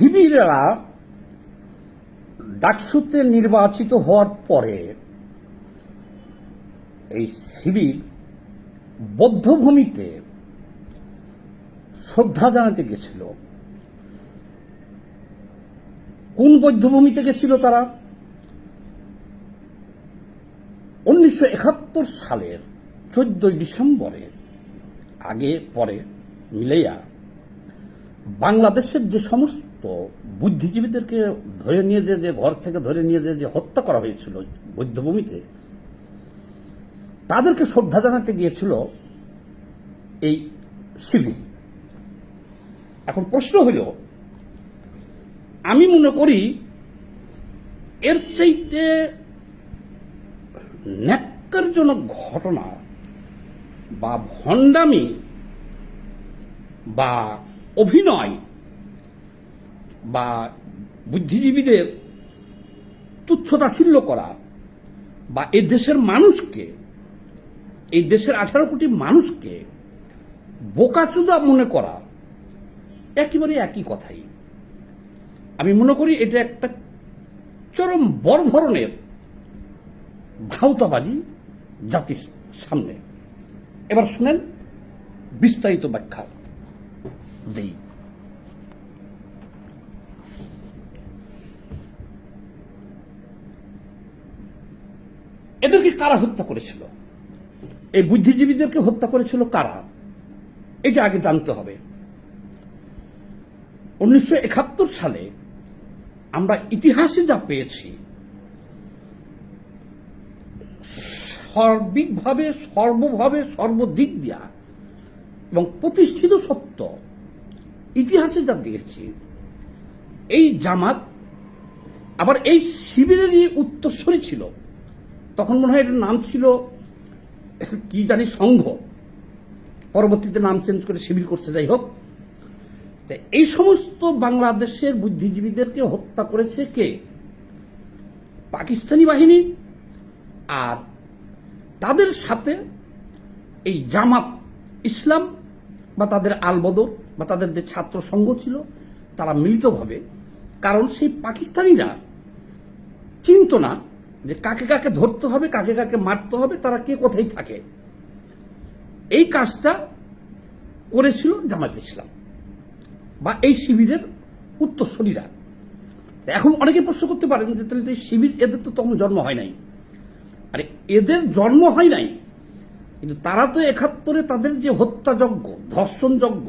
শিবিরেরা ডাকসুতে নির্বাচিত হওয়ার পরে এই শিবির বদ্ধভূমিতে শ্রদ্ধা জানাতে গেছিল। কোন বৌদ্ধভূমিতে গেছিল তারা? উনিশশো একাত্তর সালের চোদ্দই ডিসেম্বরে আগে পরে মিলেয়া বাংলাদেশের যে সমস্ত বুদ্ধিজীবীদেরকে ধরে নিয়ে যে যে ঘর থেকে ধরে নিয়ে যে যে হত্যা করা হয়েছিল বৌদ্ধভূমিতে, তাদেরকে শ্রদ্ধা জানাতে গিয়েছিল এই শিবির। এখন প্রশ্ন হইল আমি মনে করি এর চাইতে ন্যাক্কারজনক ঘটনা বা ভণ্ডামি বা অভিনয় বা বুদ্ধিজীবীদের তুচ্ছতাচ্ছিল্য করা বা এই দেশের মানুষকে এই দেশের আঠারো কোটি মানুষকে বোকাচুদা মনে করা একেবারে একই কথাই। আমি মনে করি এটা একটা চরম বড় ধরনের ভাওতাবাজি জাতির সামনে। এবার শুনেন বিস্তারিত ব্যাখ্যা। দেই এদেরকে কারা হত্যা করেছিল? এই বুদ্ধিজীবীদেরকে হত্যা করেছিল কারা? এটা আগে জানতে হবে। উনিশশো একাত্তর সালে আমরা ইতিহাসে যা পেয়েছি, সার্বিকভাবে, সর্বভাবে, সর্বদিক দিয়া এবং প্রতিষ্ঠিত সত্য ইতিহাসে যা দেখেছি। এই জামাত আবার এই শিবিরেরই উত্তরস্বরী ছিল। তখন মনে হয় এটার নাম ছিল, কি জানি, সংঘ। পরবর্তীতে নাম চেঞ্জ করে শিবির করছে, যাই হোক। এই সমস্ত বাংলাদেশের বুদ্ধিজীবীদেরকে হত্যা করেছে কে? পাকিস্তানি বাহিনী আর তাদের সাথে এই জামাত ইসলাম বা তাদের আলবদর বা তাদের যে ছাত্র সংঘ ছিল, তারা মিলিতভাবে, কারণ সেই পাকিস্তানিরা চিনত না যে কাকে কাকে ধরতে হবে, কাকে কাকে মারতে হবে, তারা কে কোথায় থাকে। এই কাজটা করেছিল জামাত ইসলাম বা এই শিবিরের উত্তরসূরিরা। এখন অনেকে প্রশ্ন করতে পারেন যে তাহলে শিবির এদের তো তখন জন্ম হয় নাই। আরে, এদের জন্ম হয় নাই, কিন্তু তারা তো একাত্তরে তাদের যে হত্যাযজ্ঞ, ধর্ষণযজ্ঞ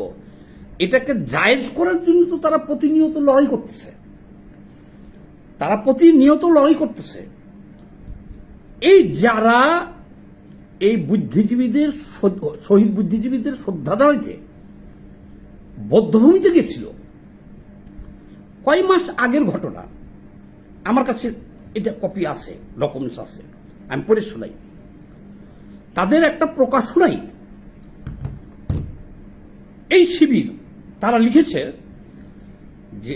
এটাকে জায়েজ করার জন্য তো তারা প্রতিনিয়ত লড়াই করতেছে। তারা প্রতিনিয়ত লড়াই করতেছে। এই যারা এই বুদ্ধিজীবীদের শহীদ বুদ্ধিজীবীদের শ্রদ্ধা জানাইতে বদ্ধভূমিতে গেছিল, কয় মাস আগের ঘটনা। আমার কাছে এটা কপি আছে, ডকুমেন্টস আছে, আমি পড়ে শোনাই। তাদের একটা প্রকাশনাই এই শিবির তারা লিখেছে যে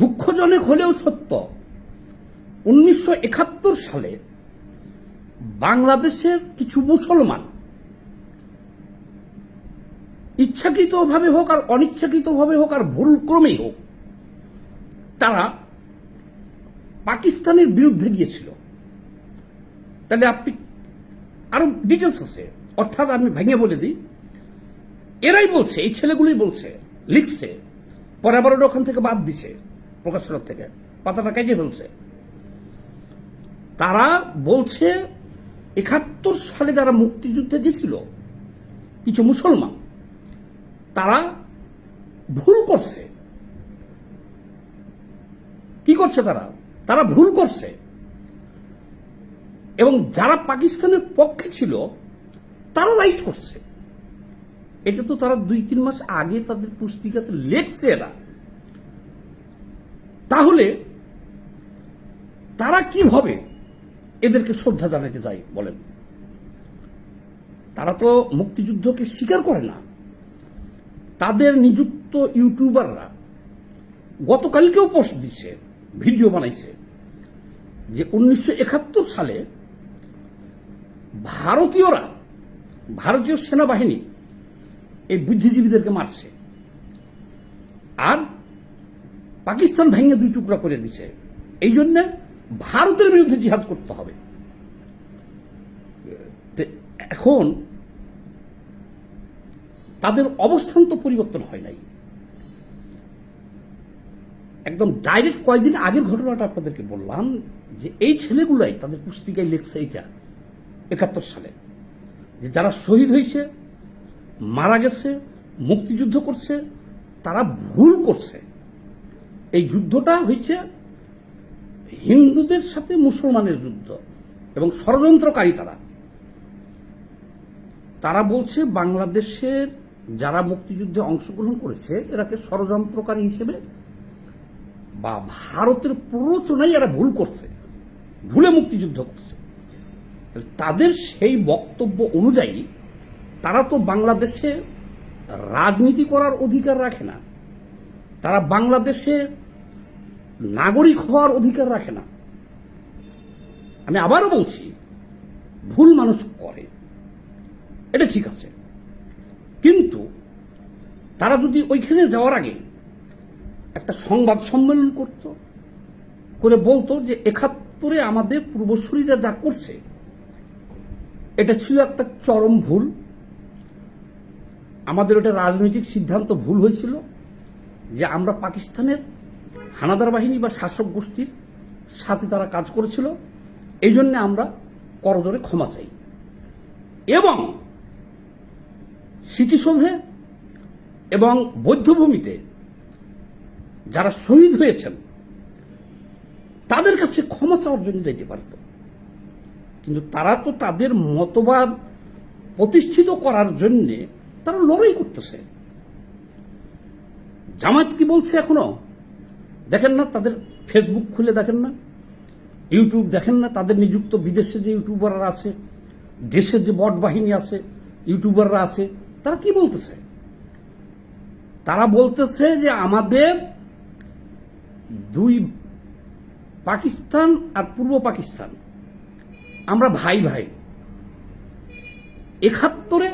দুঃখজনক হলেও সত্য, উনিশশো একাত্তর সালে বাংলাদেশের কিছু মুসলমান ইচ্ছাকৃতভাবে হোক আর অনিচ্ছাকৃতভাবে হোক আর ভুলক্রমেই হোক, তারা পাকিস্তানের বিরুদ্ধে গিয়েছিল। তাহলে আপনি আরও ডিটেলস আছে, অর্থাৎ আমি ভেঙে বলে দিই। এরাই বলছে, এই ছেলেগুলোই বলছে লিখছে। পরে আবার ওটা ওখান থেকে বাদ দিছে, প্রকাশনার থেকে। পাতাটা কেটে ফেলছে। তারা বলছে, একাত্তর সালে যারা মুক্তিযুদ্ধে গেছিল, কিছু মুসলমান, তারা ভুল করছে। কি করছে তারা? তারা ভুল করছে। এবং যারা পাকিস্তানের পক্ষে ছিল, তারা রাইট করছে। এটা তো তারা দুই, তিন মাস আগে তাদের পুস্তিকাতে লেখছে এরা। তাহলে তারা কীভাবে এদেরকে শ্রদ্ধা জানাতে যায় বলেন? তারা তো মুক্তিযুদ্ধকে স্বীকার করে না। তাদের নিযুক্ত ইউটিউবাররা গতকালকেও পোস্ট দিচ্ছে, ভিডিও বানাইছে যে উনিশশো একাত্তর সালে ভারতীয়রা, ভারতীয় সেনাবাহিনী এই বুদ্ধিজীবীদেরকে মারছে। আর পাকিস্তান ভেঙে দুই টুকরা করে দিছে। এই জন্য ভারতের বিরুদ্ধে জিহাদ করতে হবে। এখন তাদের অবস্থান তো পরিবর্তন হয় নাই। একদম ডাইরেক্ট কয়েকদিন আগের ঘটনাটা আপনাদেরকে বললাম যে এই ছেলেগুলাই তাদের পুস্তিকায় লিখছে এইটা, একাত্তর সালে। যে যারা শহীদ হয়েছে মারা গেছে, মুক্তিযুদ্ধ করছে, তারা ভুল করছে। এই যুদ্ধটা হয়েছে হিন্দুদের সাথে মুসলমানের যুদ্ধ এবং ষড়যন্ত্রকারী তারা। তারা বলছে বাংলাদেশের যারা মুক্তিযুদ্ধে অংশগ্রহণ করেছে, এরাকে ষড়যন্ত্রকারী হিসেবে বা ভারতের প্ররোচনায় এরা ভুল করছে, ভুলে মুক্তিযুদ্ধ করছে। তাদের সেই বক্তব্য অনুযায়ী তারা তো বাংলাদেশে রাজনীতি করার অধিকার রাখে না। তারা বাংলাদেশে নাগরিক হওয়ার অধিকার রাখে না। আমি আবারও বলছি, ভুল মানুষ করে। এটা ঠিক আছে। কিন্তু তারা যদি ওইখানে যাওয়ার আগে একটা সংবাদ সম্মেলন করত, করে বলতো যে একাত্তরে আমাদের পূর্বসূরীরা যা করছে, এটা ছিল একটা চরম ভুল। আমাদের ওটা রাজনৈতিক সিদ্ধান্ত ভুল হয়েছিল যে আমরা পাকিস্তানের হানাদার বাহিনী বা শাসক গোষ্ঠীর সাথে তারা কাজ করেছিল। এই জন্য আমরা করজোরে ক্ষমা চাই। এবং স্মৃতিসৌধে এবং বৌদ্ধভূমিতে যারা শহীদ হয়েছেন, তাদের কাছে ক্ষমা চাওয়ার জন্য যেতে পারত। কিন্তু তারা তো তাদের মতবাদ প্রতিষ্ঠিত করার জন্য তারা লড়াই করতেছে। জামাত কি বলছে এখনও? দেখেন না, তাদের ফেসবুক খুলে দেখেন না ইউটিউব দেখেন না, তাদের নিযুক্ত বিদেশে যে ইউটিউবাররা আছে দেশের যে বট বাহিনী আছে ইউটিউবাররা আছে, তারা কি বলতেছে? তারা বলতেছে যে আমাদের দুই পাকিস্তান আর পূর্ব পাকিস্তান, আমরা ভাই ভাই। একাত্তরে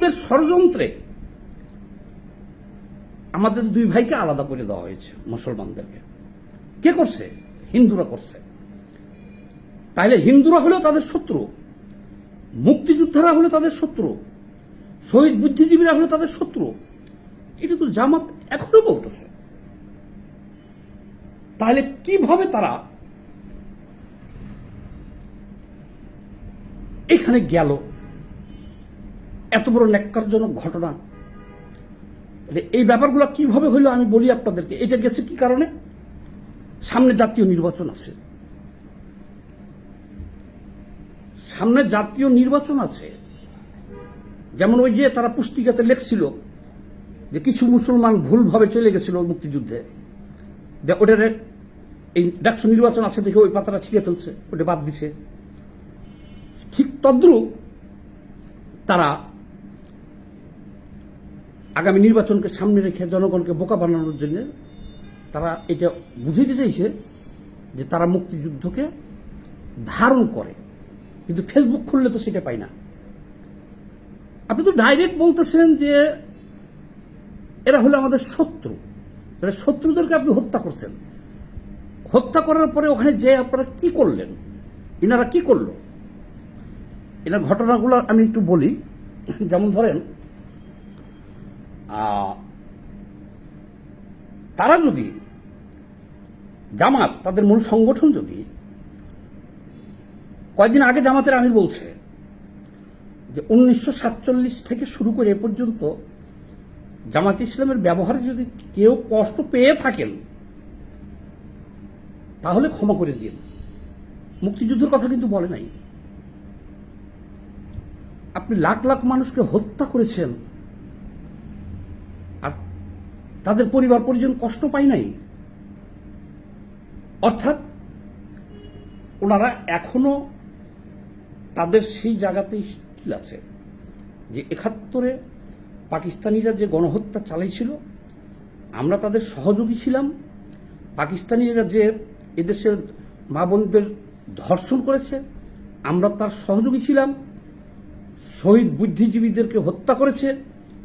হিন্দুদের ষড়যন্ত্রে আমাদের দুই ভাইকে আলাদা করে দেওয়া হয়েছে মুসলমানদেরকে। কে করছে? হিন্দুরা করছে। তাহলে হিন্দুরা হলো তাদের শত্রু, মুক্তিযোদ্ধারা হলো তাদের শত্রু, শহীদ বুদ্ধিজীবীরা হলো তাদের শত্রু। এটা তো জামাত এখনও বলতেছে। তাহলে কীভাবে তারা এখানে গেল? এত বড় ন্যাক্কারজনক ঘটনা। এই ব্যাপারগুলো কীভাবে হইল আমি বলি আপনাদেরকে? এটা গেছে কি কারণে? সামনে জাতীয় নির্বাচন আছে। সামনে জাতীয় নির্বাচন আছে। যেমন ওই যে তারা পুস্তিকাতে লেখছিল যে কিছু মুসলমান ভুলভাবে চলে গেছিল মুক্তিযুদ্ধে। ওটার এই ডাকসু নির্বাচন আছে দেখে ওই পাতাটা ছিঁড়ে ফেলছে, ওটা বাদ দিছে। ঠিক তদ্রুপ তারা আগামী নির্বাচনকে সামনে রেখে জনগণকে বোকা বানানোর জন্য তারা এটা বুঝাইতে চাইছে যে তারা মুক্তিযুদ্ধকে ধারণ করে। কিন্তু ফেসবুক খুললে তো সেটা পাই না। আপনি তো ডাইরেক্ট বলতেছেন যে এরা হলো আমাদের শত্রু। এরা শত্রুদেরকে আপনি হত্যা করছেন। হত্যা করার পরে ওখানে যে আপনারা কি করলেন? এনারা কি করল? এনার ঘটনাগুলো আমি একটু বলি। যেমন ধরেন তারা যদি, জামাত, তাদের মূল সংগঠন যদি, কয়েকদিন আগে জামাতের আমির বলছে যে উনিশশো সাতচল্লিশ থেকে শুরু করে এ পর্যন্ত জামাত ইসলামের ব্যবহারে যদি কেউ কষ্ট পেয়ে থাকেন, তাহলে ক্ষমা করে দিন। মুক্তিযুদ্ধের কথা কিন্তু বলে নাই। আপনি লাখ লাখ মানুষকে হত্যা করেছেন। তাদের পরিবার পরিজন কষ্ট পায় নাই। অর্থাৎ ওনারা এখনও তাদের সেই জায়গাতেই স্টিল আছে যে একাত্তরে পাকিস্তানিরা যে গণহত্যা চালাইছিল, আমরা তাদের সহযোগী ছিলাম। পাকিস্তানিরা যে এদেশের মা বোনদের ধর্ষণ করেছে, আমরা তার সহযোগী ছিলাম। শহীদ বুদ্ধিজীবীদেরকে হত্যা করেছে,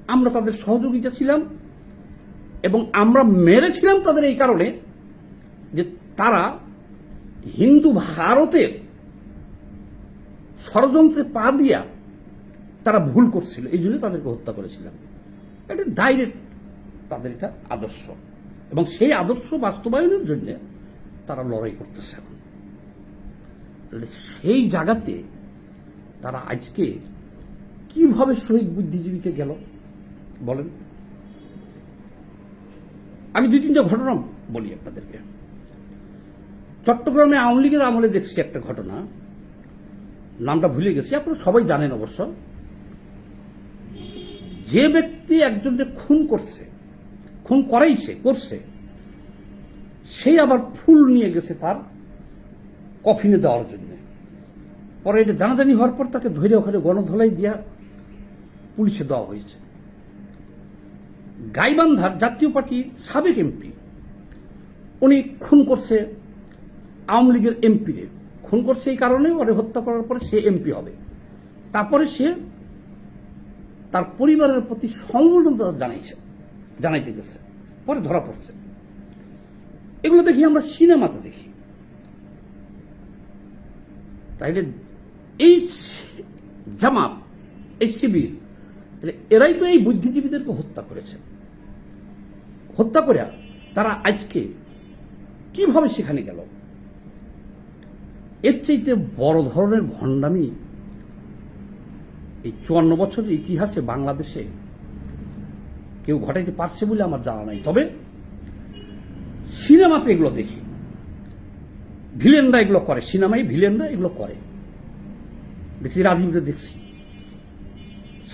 আমরা তাদের সহযোগিতা ছিলাম। এবং আমরা মেরেছিলাম তাদের এই কারণে যে তারা হিন্দু ভারতের ষড়যন্ত্রে পা দিয়া তারা ভুল করছিল। এই জন্য তাদেরকে হত্যা করেছিলাম। এটা ডাইরেক্ট তাদের এটা আদর্শ। এবং সেই আদর্শ বাস্তবায়নের জন্য তারা লড়াই করতেছে সেই জায়গাতে তারা আজকে কীভাবে শহীদ বুদ্ধিজীবীতে গেল? বলেন। আমি দুই, তিনটা ঘটনা বলি আপনাদেরকে। চট্টগ্রামে আওয়ামী লীগের আমলে দেখছি একটা ঘটনা। নামটা ভুলে গেছি, আপনারা সবাই জানেন অবশ্য। যে ব্যক্তি একজনকে খুন করছে, খুন করাইছে, করছে সেই আবার ফুল নিয়ে গেছে তার কফিনে দেওয়ার জন্য। পরে এটা জানাজানি হওয়ার পর তাকে ধরে ওখানে গণধলাই দিয়া পুলিশে দেওয়া হয়েছে। গাইবান্ধার জাতীয় পার্টির সাবেক এমপি। উনি খুন করছে আওয়ামী লীগের এমপি খুন করছে এই কারণে ওরে হত্যা করার পরে সে এমপি হবে। তারপরে সে তার পরিবারের প্রতি সংবেদনতা জানাইছে, জানাইতে গেছে। পরে ধরা পড়ছে। এগুলো দেখি আমরা সিনেমাতে দেখি। তাইলে এই জামাত, এই শিবির তাহলে এরাই তো এই বুদ্ধিজীবীদেরকে হত্যা করেছে। হত্যা করে তারা আজকে কীভাবে সেখানে গেল? এর চাইতে বড় ধরনের ভণ্ডামি এই চুয়ান্ন বছরের ইতিহাসে বাংলাদেশে কেউ ঘটাইতে পারছে বলে আমার জানা নাই। তবে সিনেমাতে এগুলো দেখি। ভিলেনরা এগুলো করে, সিনেমায় ভিলেনরা এগুলো করে। দেখছি রাজীবরে দেখছি।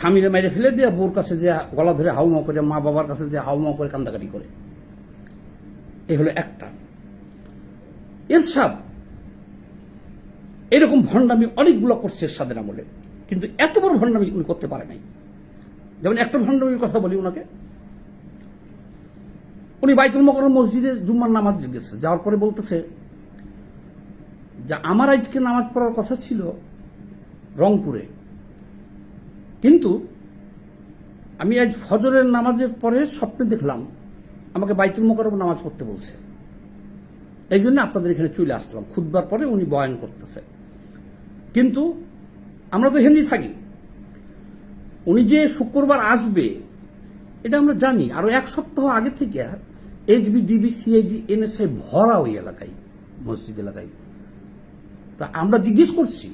স্বামীরে মেরে ফেলে দিয়ে বউর কাছে যে গলা ধরে হাউমাউ করে, মা বাবার কাছে যে হাউমাউ করে, কান্দাকাটি করে। এই হলো একটা। এরশাদ, এরকম ভণ্ডামি অনেকগুলো করছে এরশাদের আমলে, কিন্তু এত বড় ভণ্ডামি উনি করতে পারে নাই। যেমন একটা ভণ্ডামির কথা বলি ওনাকে উনি বাইতুল মকরম মসজিদে জুম্মার নামাজ গেছে, যাওয়ার পরে বলতেছে যে, আমার আজকে নামাজ পড়ার কথা ছিল রংপুরে। কিন্তু আমি আজ ফজরের নামাজের পরে স্বপ্নে দেখলাম, আমাকে বাইতুল মোকারম নামাজ পড়তে বলছে। এই জন্য আপনাদের এখানে চলে আসলাম। খুদবার পরে উনি বয়ান করতেছে। কিন্তু আমরা তো হিন্দি থাকি। উনি যে শুক্রবার আসবে, এটা আমরা জানি। আরও এক সপ্তাহ আগে থেকে এইচবি, ডিবি, সিআইডি, এনএসআই ভরা ওই এলাকায়, মসজিদ এলাকায়। তা আমরা জিজ্ঞেস করছি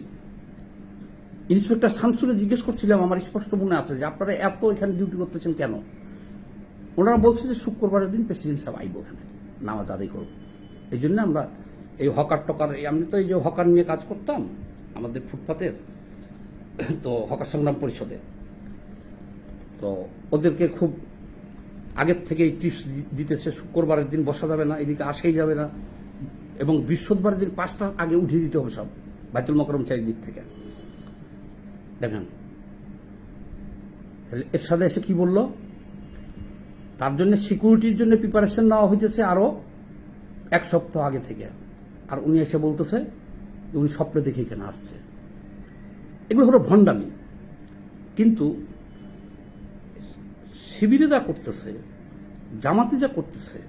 ইন্সপেক্টর শামসুরে জিজ্ঞেস করছিলাম, আমার স্পষ্ট মনে আছে যে আপনারা এত এখানে ডিউটি করতেছেন কেন? ওনারা বলছে যে শুক্রবারের দিন প্রেসিডেন্ট সাহেব আইব এখানে, নামাজ আদায় করব। এই জন্য আমরা এই হকার টকার এই- আমি তো এই যে হকার নিয়ে কাজ করতাম, আমাদের ফুটপাতের, তো হকার সংগ্রাম পরিষদে। তো ওদেরকে খুব আগের থেকেই টিপস দিতেছে, শুক্রবারের দিন বসা যাবে না, এদিকে আসেই যাবে না। এবং বৃহস্পতিবারের দিন পাঁচটা আগে উঠিয়ে দিতে হবে সব, বাইতুল মকরম চারিদিক থেকে। দেখেন। তাহলে এর সাথে এসে কি বলল? তার জন্য সিকিউরিটির জন্য প্রিপারেশন নেওয়া হইতেছে আরও এক সপ্তাহ আগে থেকে। আর উনি এসে বলতেছে, উনি স্বপ্নে দেখে এখানে আসছে। এগুলো হলো ভণ্ডামি। কিন্তু শিবিরে যা করতেছে, জামাতে যা করতেছে,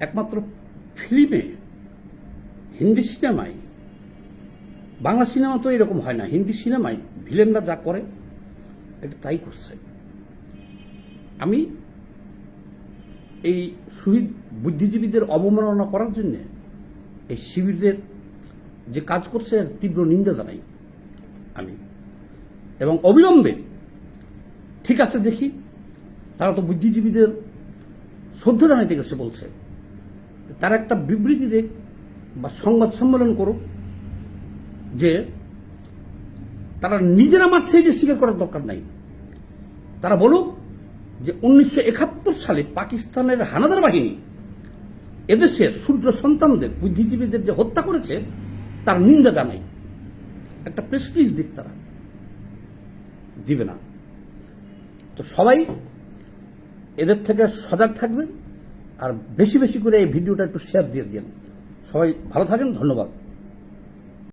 একমাত্র ফিল্মে, হিন্দি সিনেমায় বাংলা সিনেমা তো এরকম হয় না। হিন্দি সিনেমায় ভিলেনরা যা করে, এটা তাই করছে। আমি এই শহীদ বুদ্ধিজীবীদের অবমাননা করার জন্য এই শিবিরদের যে কাজ করছে তীব্র নিন্দা জানাই আমি। এবং অবিলম্বে ঠিক আছে দেখি, তারা তো বুদ্ধিজীবীদের শ্রদ্ধা জানাইতে গেছে বলছে, তারা একটা বিবৃতি দেখ বা সংবাদ সম্মেলন করুক যে তারা নিজেরা এটা স্বীকার করার দরকার নাই। তারা বলুক যে উনিশশো একাত্তর সালে পাকিস্তানের হানাদার বাহিনী এদেশের সূর্য সন্তানদের, বুদ্ধিজীবীদের যে হত্যা করেছে, তার নিন্দা জানাই একটা প্রেস্টিজ দিক তারা। দিবে না। তো সবাই এদের থেকে সজাগ থাকবেন আর বেশি বেশি করে এই ভিডিওটা একটু শেয়ার দিয়ে দিন সবাই ভালো থাকেন, ধন্যবাদ।